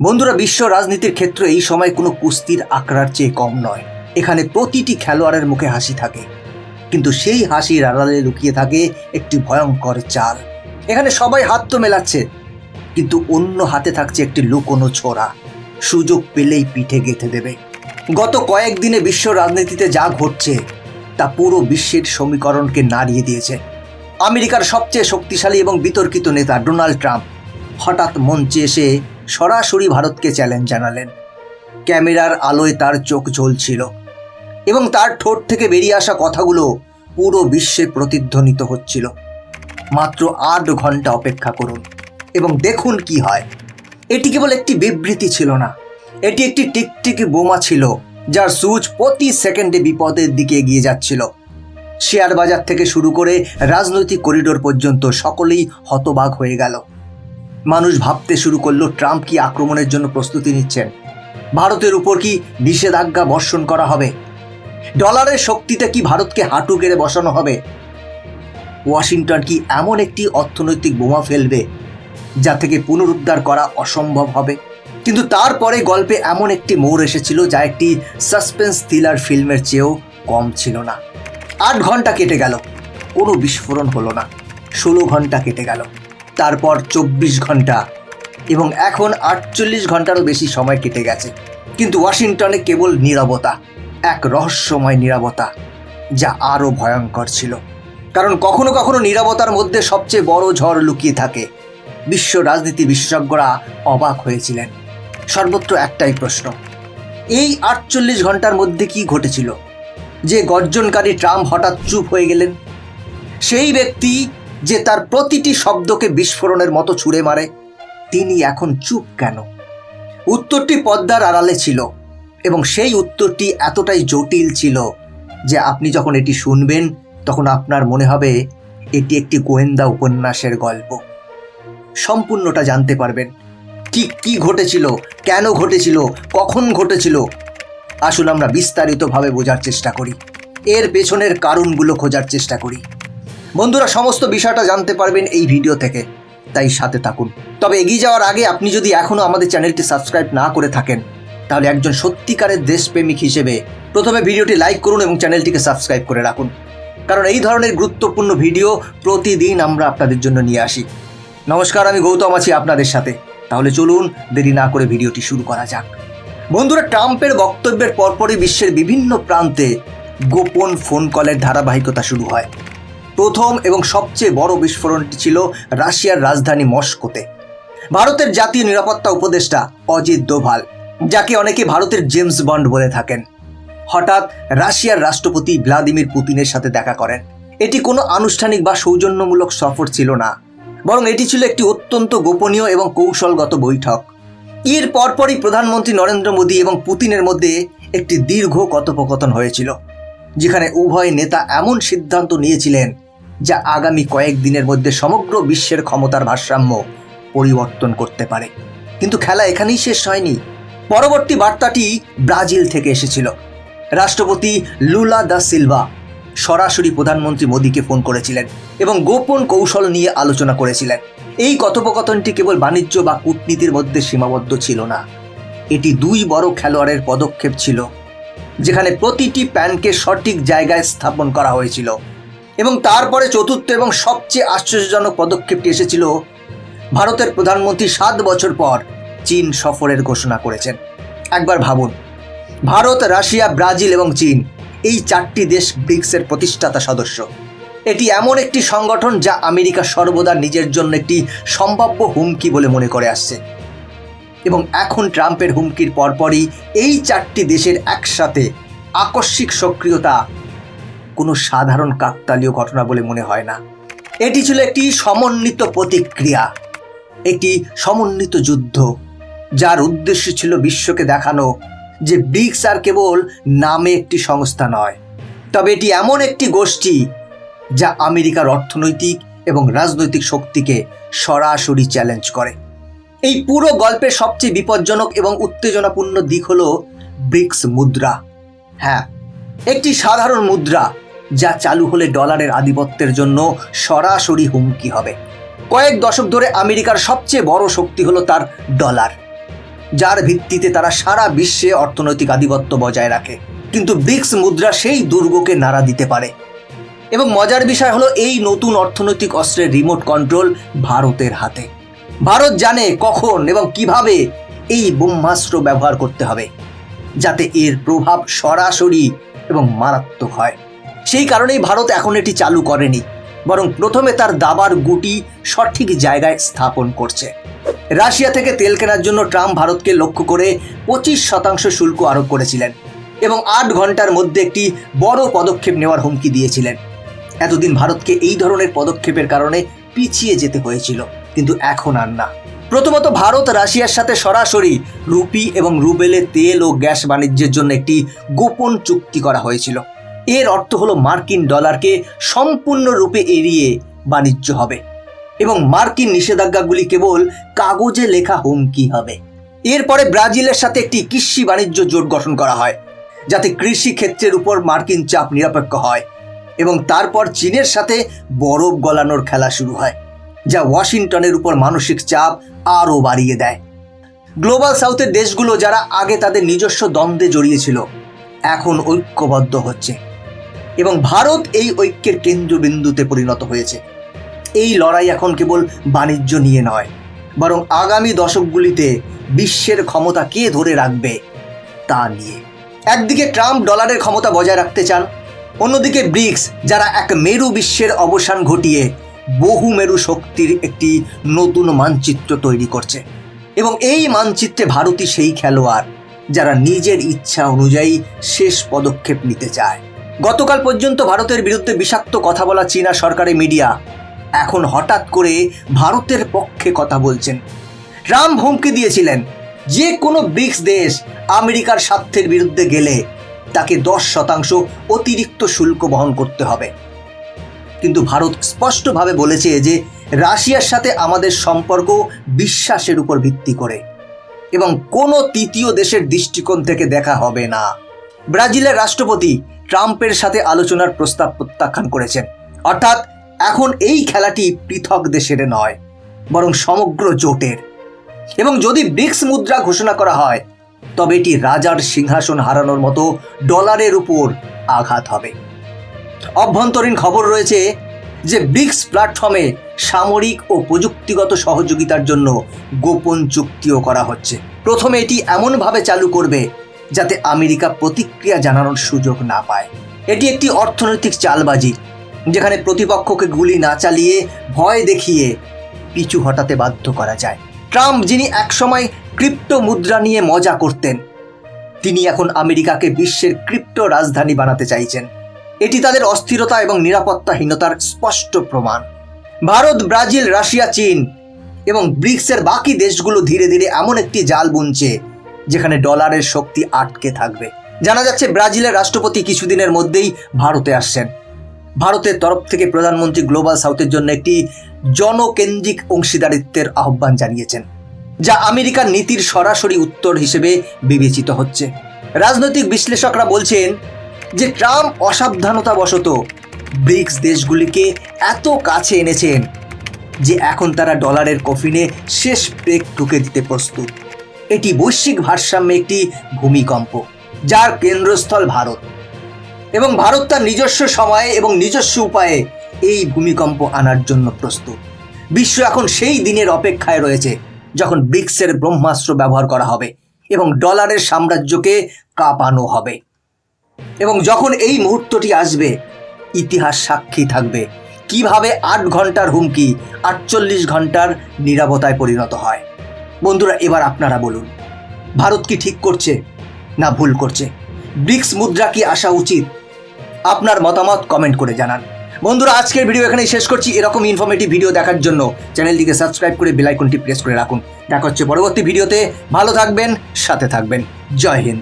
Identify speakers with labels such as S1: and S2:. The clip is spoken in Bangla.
S1: বন্ধুরা, বিশ্ব রাজনীতির ক্ষেত্রে এই সময় কোনো কুস্তির আঁকড়ার চেয়ে কম নয়। এখানে প্রতিটি খেলোয়াড়ের মুখে হাসি থাকে। কিন্তু সেই হাসির আড়ালে লুকিয়ে থাকে একটি ভয়ঙ্কর চাল। এখানে সবাই হাত তো মেলাচ্ছে, কিন্তু অন্য হাতে থাকছে একটি লুকোনো ছোড়া। সুযোগ পেলেই পিঠে গেঁথে দেবে। গত কয়েকদিনে বিশ্ব রাজনীতিতে যা ঘটছে, তা পুরো বিশ্বের সমীকরণকে নাড়িয়ে দিয়েছে। আমেরিকার সবচেয়ে শক্তিশালী এবং বিতর্কিত নেতা ডোনাল্ড ট্রাম্প হঠাৎ মঞ্চে এসে সরাসরি ভারতকে চ্যালেঞ্জ জানালেন। ক্যামেরার আলোয় তার চোখ জ্বলছিল এবং তার ঠোঁট থেকে বেরিয়ে আসা কথাগুলো পুরো বিশ্বে প্রতিধ্বনিত হচ্ছিল। মাত্র আট ঘণ্টা অপেক্ষা করুন এবং দেখুন কি হয়। এটি কেবল একটি বিবৃতি ছিল না, এটি একটি টিকটিকি বোমা ছিল যার সুইচ প্রতি সেকেন্ডে বিপদের দিকে এগিয়ে যাচ্ছিল। শেয়ার বাজার থেকে শুরু করে রাজনৈতিক করিডোর পর্যন্ত সকলেই হতবাক হয়ে গেল। মানুষ ভাবতে শুরু করল ট্রাম্প কি আক্রমণের জন্য প্রস্তুতি নিচ্ছেন। ভারতের উপর কি নিষেধাজ্ঞা বর্ষণ করা হবে? ডলারের শক্তিতে কি ভারতকে হাঁটু গেড়ে বসানো হবে? ওয়াশিংটন কি এমন একটি অর্থনৈতিক বোমা ফেলবে যা থেকে পুনরুদ্ধার করা অসম্ভব হবে? কিন্তু তারপরে গল্পে এমন একটি মোড় এসেছিল যা একটি সাসপেন্স থ্রিলার ফিল্মের চেয়েও কম ছিল না। আট ঘণ্টা কেটে গেল, কোনো বিস্ফোরণ হলো না, ষোলো ঘণ্টা কেটে গেল। তারপর চব্বিশ ঘণ্টা। এবং এখন আটচল্লিশ ঘন্টারও বেশি সময় কেটে গেছে। কিন্তু ওয়াশিংটনে কেবল নীরবতা, এক রহস্যময় নীরবতা, যা আরও ভয়ঙ্কর ছিল। কারণ কখনো কখনো নীরবতার মধ্যে সবচেয়ে বড় ঝড় লুকিয়ে থাকে। বিশ্ব রাজনীতি বিশেষজ্ঞরা অবাক হয়েছিলেন। সর্বত্র একটাই প্রশ্ন, এই আটচল্লিশ ঘণ্টার মধ্যে কি ঘটেছিল? যে গর্জনকারী ট্রাম্প হঠাৎ চুপ হয়ে গেলেন? সেই ব্যক্তি যে তার প্রতিটি শব্দকে বিস্ফোরণের মতো ছুঁড়ে মারে, তিনি এখন চুপ কেন? উত্তরটি পদ্মার আড়ালে ছিল, এবং সেই উত্তরটি এতটাই জটিল ছিল যে আপনি যখন এটি শুনবেন, তখন আপনার মনে হবে এটি একটি গোয়েন্দা উপন্যাসের গল্প। সম্পূর্ণটা জানতে পারবেন। ঠিক কি ঘটেছিল? কেন ঘটেছিল? কখন ঘটেছিল? আসুন আমরা বিস্তারিতভাবে বোঝার চেষ্টা করি। এর পেছনের কারণগুলো খোঁজার চেষ্টা করি। বন্ধুরা, সমস্ত বিষয়টা জানতে পারবেন এই ভিডিও থেকে। তাই সাথে থাকুন। তবে এগিয়ে যাওয়ার আগে আপনি যদি এখনও আমাদের চ্যানেলটি সাবস্ক্রাইব না করে থাকেন, তাহলে একজন সত্যিকারের দেশপ্রেমিক হিসেবে প্রথমে ভিডিওটি লাইক করুন এবং চ্যানেলটিকে সাবস্ক্রাইব করে রাখুন। কারণ এই ধরনের গুরুত্বপূর্ণ ভিডিও প্রতিদিন আমরা আপনাদের জন্য নিয়ে আসি। নমস্কার, আমি গৌতম আছি আপনাদের সাথে। তাহলে চলুন, দেরি না করে ভিডিওটি শুরু করা যাক। বন্ধুরা, ট্রাম্পের বক্তব্যের পরপরই বিশ্বের বিভিন্ন প্রান্তে গোপন ফোন কলের ধারাবাহিকতা শুরু হয়। প্রথম এবং সবচেয়ে বড় বিস্ফোরণটি ছিল রাশিয়ার রাজধানী মস্কোতে। ভারতের জাতীয় নিরাপত্তা উপদেষ্টা অজিত দোভাল, যাকে অনেকে ভারতের জেমস বন্ড বলে থাকেন, হঠাৎ রাশিয়ার রাষ্ট্রপতি ভ্লাদিমির পুতিনের সাথে দেখা করেন। এটি কোনো আনুষ্ঠানিক বা সৌজন্যমূলক সফর ছিল না, বরং এটি ছিল একটি অত্যন্ত গোপনীয় এবং কৌশলগত বৈঠক। এর পরপরই প্রধানমন্ত্রী নরেন্দ্র মোদী এবং পুতিনের মধ্যে একটি দীর্ঘ কথোপকথন হয়েছিল, যেখানে উভয় নেতা এমন সিদ্ধান্ত নিয়েছিলেন যা আগামী কয়েকদিনের মধ্যে সমগ্র বিশ্বের ক্ষমতার ভারসাম্য পরিবর্তন করতে পারে। কিন্তু খেলা এখানেই শেষ হয়নি। পরবর্তী বার্তাটি ব্রাজিল থেকে এসেছিল। রাষ্ট্রপতি লুলা দা সিলভা সরাসরি প্রধানমন্ত্রী মোদীকে ফোন করেছিলেন এবং গোপন কৌশল নিয়ে আলোচনা করেছিলেন। এই কথোপকথনটি কেবল বাণিজ্য বা কূটনীতির মধ্যে সীমাবদ্ধ ছিল না। এটি দুই বড় খেলোয়াড়ের পদক্ষেপ ছিল, যেখানে প্রতিটি প্যানকে সঠিক জায়গায় স্থাপন করা হয়েছিল। এবং তারপরে চতুর্থ এবং সবচেয়ে আশ্চর্যজনক পদক্ষেপটি এসেছিল ভারতের প্রধানমন্ত্রী সাত বছর পর চীন সফরের ঘোষণা করেছেন। একবার ভাবুন, ভারত, রাশিয়া, ব্রাজিল এবং চীন এই চারটি দেশ ব্রিক্সের প্রতিষ্ঠাতা সদস্য। এটি এমন একটি সংগঠন যা আমেরিকা সর্বদা নিজের জন্য একটি সম্ভাব্য হুমকি বলে মনে করে আসছে। এবং এখন ট্রাম্পের হুমকির পরপরই এই চারটি দেশের একসাথে আকস্মিক সক্রিয়তা কোনো সাধারণ কাকতালীয় ঘটনা বলে মনে হয় না। এটি ছিল একটি সমন্বিত প্রতিক্রিয়া, একটি সমন্বিত যুদ্ধ, যার উদ্দেশ্য ছিল বিশ্বকে দেখানো যে ব্রিক্স আর কেবল নামে একটি সংস্থা নয়। তবে এটি এমন একটি গোষ্ঠী যা আমেরিকার অর্থনৈতিক এবং রাজনৈতিক শক্তিকে সরাসরি চ্যালেঞ্জ করে। এই পুরো গল্পের সবচেয়ে বিপজ্জনক এবং উত্তেজনাপূর্ণ দিক হল ব্রিক্স মুদ্রা। হ্যাঁ একটি সাধারণ মুদ্রা যা চালু হলে ডলারের আধিপত্যের জন্য সরাসরি হুমকি হবে। কয়েক দশক ধরে আমেরিকার সবচেয়ে বড় শক্তি হলো তার ডলার, যার ভিত্তিতে তারা সারা বিশ্বে অর্থনৈতিক আধিপত্য বজায় রাখে। কিন্তু ব্রিক্স মুদ্রা সেই দুর্গকে নাড়া দিতে পারে। এবং মজার বিষয় হলো এই নতুন অর্থনৈতিক অস্ত্রের রিমোট কন্ট্রোল ভারতের হাতে। ভারত জানে কখন এবং কীভাবে এই ব্রহ্মাস্ত্র ব্যবহার করতে হবে, যাতে এর প্রভাব সরাসরি এবং মারাত্মক হয়। সেই কারণেই ভারত এখন এটি চালু করেনি, বরং প্রথমে তার দাবার গুটি সঠিক জায়গায় স্থাপন করছে। রাশিয়া থেকে তেল কেনার জন্য ট্রাম্প ভারতকে লক্ষ্য করে পঁচিশ শতাংশ শুল্ক আরোপ করেছিলেন এবং আট ঘণ্টার মধ্যে একটি বড় পদক্ষেপ নেওয়ার হুমকি দিয়েছিলেন। এতদিন ভারতকে এই ধরনের পদক্ষেপের কারণে পিছিয়ে যেতে হয়েছিল, কিন্তু এখন আর না। প্রথমত ভারত রাশিয়ার সাথে সরাসরি রুপি এবং রুবেলে তেল ও গ্যাস বাণিজ্যের জন্য একটি গোপন চুক্তি করা হয়েছিল। এর অর্থ হলো মার্কিন ডলারকে সম্পূর্ণরূপে এড়িয়ে বাণিজ্য হবে এবং মার্কিন নিষেধাজ্ঞাগুলি কেবল কাগজে লেখা হুমকি হবে। এরপরে ব্রাজিলের সাথে একটি কৃষি বাণিজ্য জোট গঠন করা হয়, যাতে কৃষি ক্ষেত্রের উপর মার্কিন চাপ নিরপেক্ষ হয় এবং তারপর চীনের সাথে বরফ গলানোর খেলা শুরু হয়, যা ওয়াশিংটনের উপর মানসিক চাপ আরও বাড়িয়ে দেয়। গ্লোবাল সাউথের দেশগুলো যারা আগে তাদের নিজস্ব দ্বন্দ্বে জড়িয়েছিল এখন ঐক্যবদ্ধ হচ্ছে। এবং ভারত এই ঐক্যের কেন্দ্রবিন্দুতে পরিণত হয়েছে। এই লড়াই এখন কেবল বাণিজ্য নিয়ে নয়, বরং আগামী দশকগুলিতে বিশ্বের ক্ষমতা কে ধরে রাখবে তা নিয়ে। একদিকে ট্রাম্প ডলারের ক্ষমতা বজায় রাখতে চান, অন্যদিকে ব্রিক্স, যারা এক মেরু বিশ্বের অবসান ঘটিয়ে বহু মেরু শক্তির একটি নতুন মানচিত্র তৈরি করছে। এবং এই মানচিত্রে ভারতই সেই খেলোয়াড় যারা নিজের ইচ্ছা অনুযায়ী শেষ পদক্ষেপ নিতে চায়। গতকাল পর্যন্ত ভারতের বিরুদ্ধে বিষাক্ত কথা বলা চীনা সরকারি মিডিয়া। এখন হঠাৎ করে ভারতের পক্ষে কথা বলছেন। ট্রাম্প হুমকি দিয়েছিলেন, যে কোনো ব্রিক্স দেশ আমেরিকার স্বার্থের বিরুদ্ধে গেলে তাকে দশ শতাংশ অতিরিক্ত শুল্ক বহন করতে হবে। কিন্তু ভারত স্পষ্টভাবে বলেছে যে রাশিয়ার সাথে আমাদের সম্পর্ক বিশ্বাসের উপর ভিত্তি করে এবং কোনো তৃতীয় দেশের দৃষ্টিকোণ থেকে দেখা হবে না। ব্রাজিলের রাষ্ট্রপতি ট্রাম্পের সাথে আলোচনার প্রস্তাব প্রত্যাখ্যান করেছেন। অর্থাৎ এখন এই খেলাটি পৃথক দেশের নয়, বরং সমগ্র জোটের। এবং যদি ব্রিক্স মুদ্রা ঘোষণা করা হয়, তবে এটি রাজার সিংহাসন হারানোর মতো ডলারের উপর আঘাত হবে। অভ্যন্তরীণ খবর রয়েছে যে ব্রিক্স প্ল্যাটফর্মে সামরিক ও প্রযুক্তিগত সহযোগিতার জন্য গোপন চুক্তিও করা হচ্ছে। প্রথমে এটি এমনভাবে চালু করবে যাতে আমেরিকা প্রতিক্রিয়া জানানোর সুযোগ না পায়। এটি একটি অর্থনৈতিক চালবাজি, যেখানে প্রতিপক্ষকে গুলি না চালিয়ে ভয় দেখিয়ে পিছু হটাতে বাধ্য করা যায়। ট্রাম্প, যিনি একসময় ক্রিপ্টো মুদ্রা নিয়ে মজা করতেন, তিনি এখন আমেরিকাকে বিশ্বের ক্রিপ্টো রাজধানী বানাতে চাইছেন। এটি তাদের অস্থিরতা এবং নিরাপত্তাহীনতার স্পষ্ট প্রমাণ। ভারত, ব্রাজিল, রাশিয়া, চীন এবং ব্রিক্সের বাকি দেশগুলো ধীরে ধীরে এমন একটি জাল বুনছে যেখানে ডলারের শক্তি আটকে থাকবে। জানা যাচ্ছে, ব্রাজিলের রাষ্ট্রপতি কিছুদিনের মধ্যেই ভারতে আসছেন। ভারতের তরফ থেকে প্রধানমন্ত্রী গ্লোবাল সাউথের জন্য একটি জনকেন্দ্রিক অংশীদারিত্বের আহ্বান জানিয়েছেন, যা আমেরিকার নীতির সরাসরি উত্তর হিসেবে বিবেচিত হচ্ছে। রাজনৈতিক বিশ্লেষকরা বলছেন যে ট্রাম্প অসাবধানতাবশত ব্রিক্স দেশগুলিকে এত কাছে এনেছেন যে এখন তারা ডলারের কফিনে শেষ ব্রেক ঢুকে দিতে প্রস্তুত। এটি বৈশ্বিক ভারসাম্যে একটি ভূমিকম্প, যার কেন্দ্রস্থল ভারত। এবং ভারত তার নিজস্ব সময়ে এবং নিজস্ব উপায়ে এই ভূমিকম্প আনার জন্য প্রস্তুত। বিশ্ব এখন সেই দিনের অপেক্ষায় রয়েছে, যখন ব্রিক্সের ব্রহ্মাস্ত্র ব্যবহার করা হবে এবং ডলারের সাম্রাজ্যকে কাঁপানো হবে। এবং যখন এই মুহূর্তটি আসবে, ইতিহাস সাক্ষী থাকবে, কীভাবে আট ঘণ্টার হুমকি, আটচল্লিশ ঘণ্টার নিরাপত্তায় পরিণত হয়। বন্ধুরা, এবার আপনারা বলুন, ভারত কি ঠিক করছে না ভুল করছে? ব্রিক্স মুদ্রা কি আসা উচিত? আপনার মতামত কমেন্ট করে জানান। বন্ধুরা, আজকের ভিডিও এখানেই শেষ করছি। এরকম ইনফরমেটিভ ভিডিও দেখার জন্য চ্যানেলটিকে সাবস্ক্রাইব করে বেলাইকনটি প্রেস করে রাখুন। দেখা হচ্ছে পরবর্তী ভিডিওতে ভালো থাকবেন, সাথে থাকবেন। জয় হিন্দ।